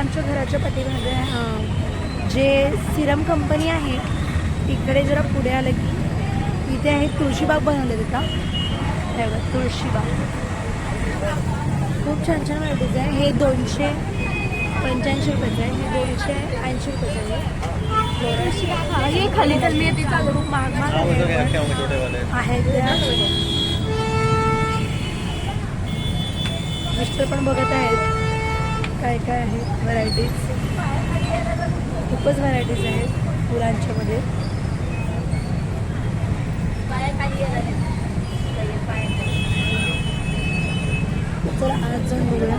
आमच्या घराच्या पाठीमागे अं, जे सिरम कंपनी आहे तिकडे जरा पुढे आलं की इथे आहे तुळशीबाग बनवले तिथं. हे बघा, तुळशीबाग. खूप छान छान व्हरायटीज आहे. हे दोनशे पंच्याऐंशी रुपयाचं आहे. हे दोनशे ऐंशी रुपयाचं आहे. हा, हे खाली तर मी तिचा खूप महाग महाग आहे. मिस्टर पण बघत आहेत. काय काय आहेत व्हरायटीज खूपच व्हरायटीज आहेत फुलांच्या मध्ये. चला आज जाऊन बघूया.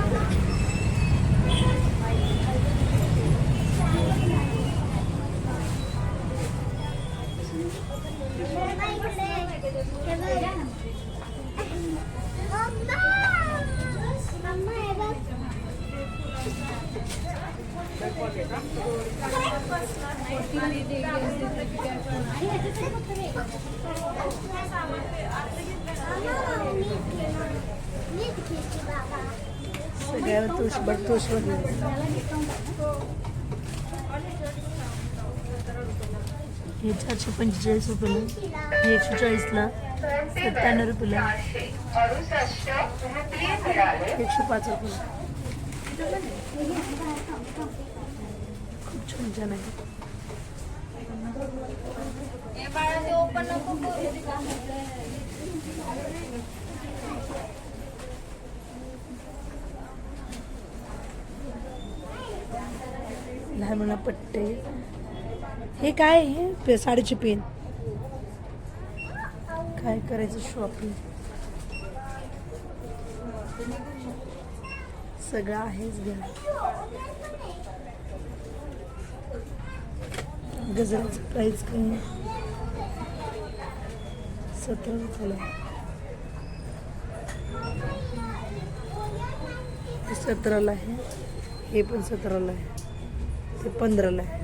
सगळ्यावर तुळशीबाग तुळशीबाग हे चारशे पंचेचाळीस रुपयाला हे एकशे चाळीसला सत्त्याण्णव रुपयाला एकशे पाच रुपये खूप छान छान आहे लहान मुला पट्टे. हे काय? हे पे साडीची पेन काय करायचं शॉपिंग सगळं आहेच घ्या गजराचं प्राईस काय सतरा रुपयाला. सतराला आहे. हे पण सतराला आहे. ते पंधराला आहे.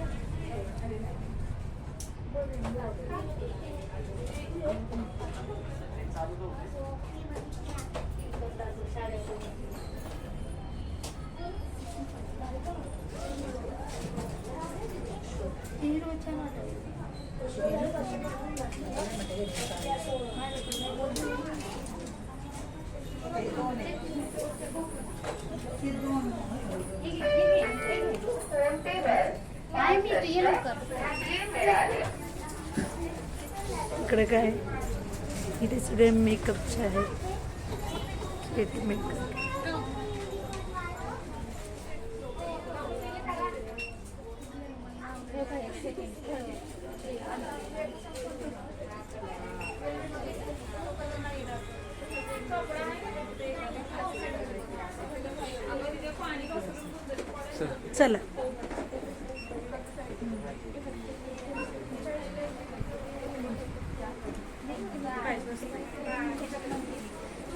इकडे काय? इथे सगळे मेकअपचे आहेत. मेकअप चला.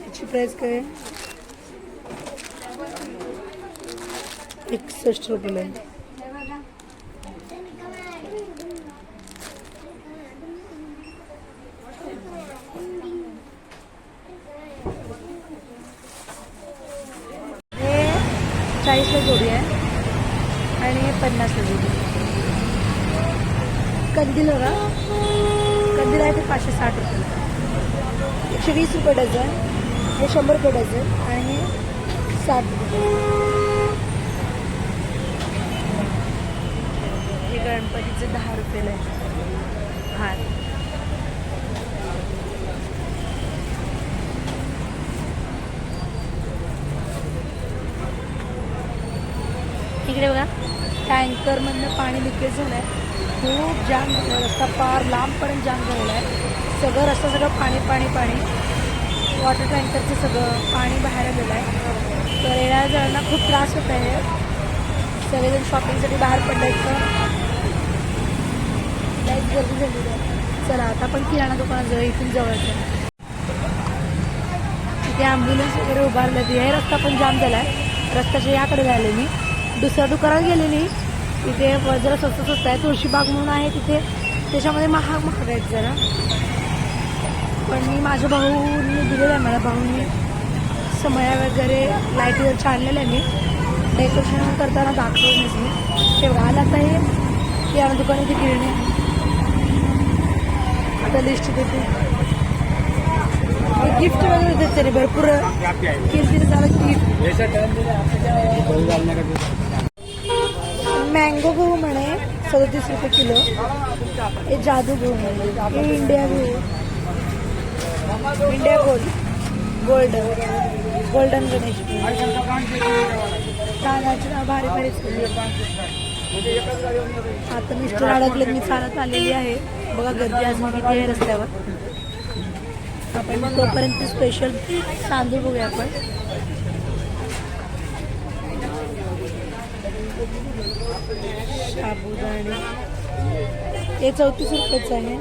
याची प्राईस काय? एकसष्ट रुपये आहे हे चाळीसला जोडी आहे. आणि हे पन्नासला जोडी कंदील बघा. कंदील आहे ते पाचशे साठ रुपये. एकशे वीस रुपये डझन. हे शंभर रुपये डझन. आणि हे साठ रुपये. हे गणपतीचे दहा रुपये आहे हार इकडे बघा. टँकरमधनं पाणी लिकेज झालं आहे खूप जाम झालं आहे रस्ता पार लांबपर्यंत जाम झालेला आहे. सगळं रस्ता सगळं पाणी पाणी पाणी. वॉटर टँकरचं सगळं पाणी बाहेर आलेलं आहे. तर येणाऱ्या जणांना खूप त्रास होत आहे. सगळेजण शॉपिंगसाठी बाहेर पडले तर गर्दी झालेली आहे. चला आता आपण किराणा दुकानाजवळ इथून जवळच. आहे तिथे ॲम्ब्युलन्स वगैरे उभारलं आहे. हे रस्ता पण जाम झाला आहे रस्त्याच्या याकडे झाले मी. दुसऱ्या दुकानात गेलेली. तिथे जरा स्वस्त स्वस्त आहे. तुळशीबाग म्हणून आहे तिथे. त्याच्यामध्ये महाग महाग आहेत जरा. पण मी माझ्या भाऊने दिलेलं आहे. मला भाऊनी समया वगैरे लाईटीवरच्या आणलेलं आहे मी. डेकोरेशन करताना दाखवलं मी तेव्हा आला आता हे. या दुकान इथे गिरणे आता लिस्ट देते. गिफ्ट वगैरे देते रे भरपूर. किमतीने झालं गिफ्ट मँगो गहू म्हणे सदतीस रुपये किलो. हे जादू गहू म्हणे. हे इंडिया गहू. India gold gold golden Ganesh तांदळाची नाव भारी भारी आता मिस्टर अडकले मी चालत आलेली आहे. बघा गर्दी अजून किती आहे रस्त्यावर. आपण तोपर्यंत स्पेशल तांदूळ बघूया आपण. साबुदाणे. हे चौतीस रुपयाचं आहे.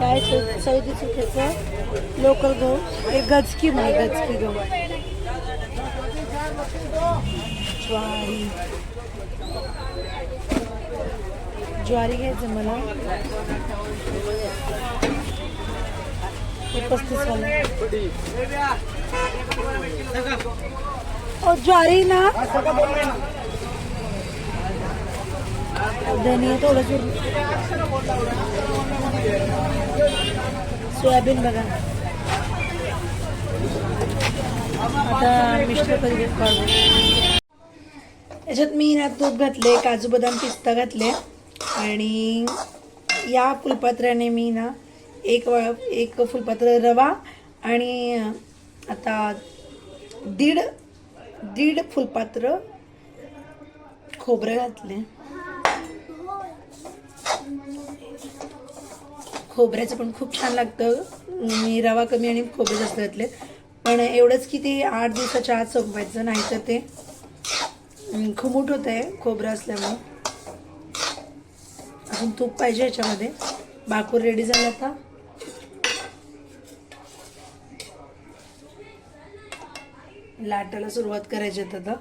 काय चौतीस रुपयाचं? लोकल गहू. हे गचकी म्हणे गचकी गहू. ज्वारी. ज्वारी घ्यायचं मला. पस्तीस ओ ज्वारी ना धनिया थोडंच सोयाबीन बघा आता मिश्र कधी याच्यात मी ना तूप घातले काजू बदाम पिस्ता घातले आणि या फुलपात्र्याने मी ना एक वा एक फुलपात्र रवा आणि आता दीड दीड फुलपात्र खोबरं घातले खोबऱ्याचं पण खूप छान लागतं. मी रवा कमी आणि खोबरे जास्त घातले पण एवढंच की ते आठ दिवसाच्या आत संपवायचं नाही तर ते खुमूट होत आहे खोबरं असल्यामुळं. अजून तूप पाहिजे याच्यामध्ये. बाकूर रेडी झाला आता. लाटायला सुरुवात करायची आता.